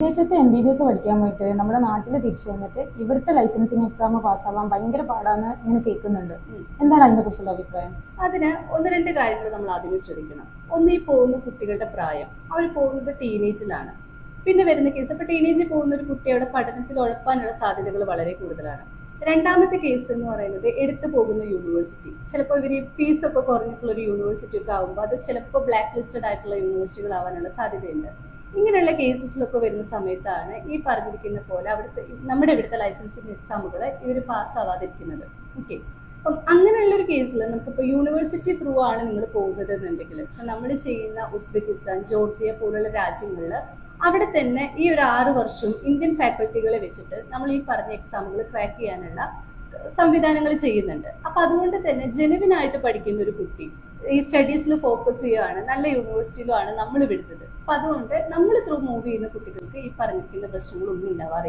വിദേശത്ത് M B B S പഠിക്കാൻ പോയിട്ട് നമ്മുടെ നാട്ടിൽ തിരിച്ചു വന്നിട്ട് ഇവിടുത്തെ ലൈസൻസിങ് എക്സാം പാസ്സാവാൻ ഭയങ്കര പാടാന്ന് ഇങ്ങനെ കേൾക്കുന്നുണ്ട്. എന്താണ് അതിനെ കുറിച്ചുള്ള അഭിപ്രായം? അതിന് ഒന്ന് രണ്ട് കാര്യങ്ങൾ നമ്മൾ ആദ്യമേ ശ്രദ്ധിക്കണം. ഒന്ന് ഈ പോകുന്ന കുട്ടികളുടെ പ്രായം. അവർ പോകുന്നത് ടീനേജിലാണ് പിന്നെ വരുന്ന കേസ് ഇപ്പൊ ടീനേജിൽ പോകുന്ന ഒരു കുട്ടിയുടെ പഠനത്തിൽ ഉഴപ്പാനുള്ള സാധ്യതകൾ വളരെ കൂടുതലാണ്. രണ്ടാമത്തെ കേസ് എന്ന് പറയുന്നത് എടുത്തു പോകുന്ന യൂണിവേഴ്സിറ്റി ചിലപ്പോൾ ഇവർ ഫീസ് ഒക്കെ കുറഞ്ഞിട്ടുള്ള ഒരു യൂണിവേഴ്സിറ്റി ഒക്കെ ആകുമ്പോൾ അത് ചിലപ്പോൾ ബ്ലാക്ക് ലിസ്റ്റഡ് ആയിട്ടുള്ള യൂണിവേഴ്സിറ്റികൾ യൂണിവേഴ്സിറ്റികളാവാനുള്ള സാധ്യതയുണ്ട്. ഇങ്ങനെയുള്ള കേസസിലൊക്കെ വരുന്ന സമയത്താണ് ഈ പറഞ്ഞിരിക്കുന്ന പോലെ അവിടുത്തെ നമ്മുടെ ഇവിടുത്തെ ലൈസൻസിങ് എക്സാമുകൾ ഇവർ പാസ്സാവാതിരിക്കുന്നത് ഓക്കെ അപ്പം അങ്ങനെയുള്ള ഒരു കേസിൽ നമുക്കിപ്പോൾ യൂണിവേഴ്സിറ്റി ത്രൂ ആണ് നിങ്ങൾ പോകുന്നത് എന്നുണ്ടെങ്കിൽ ഇപ്പം നമ്മൾ ചെയ്യുന്ന ഉസ്ബെക്കിസ്ഥാൻ ജോർജിയ പോലുള്ള രാജ്യങ്ങളിൽ അവിടെ തന്നെ ഈ ഒരു ആറ് വർഷം ഇന്ത്യൻ ഫാക്കൽറ്റികളെ വെച്ചിട്ട് നമ്മൾ ഈ പറഞ്ഞ എക്സാമുകൾ ക്രാക്ക് ചെയ്യാനുള്ള സംവിധാനങ്ങൾ ചെയ്യുന്നുണ്ട്. അപ്പൊ അതുകൊണ്ട് തന്നെ ജെനുവിനായിട്ട് പഠിക്കുന്ന ഒരു കുട്ടി ഈ സ്റ്റഡീസിൽ ഫോക്കസ് ചെയ്യുകയാണ് നല്ല യൂണിവേഴ്സിറ്റിയിലുമാണ് നമ്മൾ വിടുന്നത്. അപ്പൊ അതുകൊണ്ട് നമ്മൾ ത്രൂ മൂവ് ചെയ്യുന്ന കുട്ടികൾക്ക് ഈ പറഞ്ഞിരിക്കുന്ന പ്രശ്നങ്ങളൊന്നും ഉണ്ടാവാറില്ല.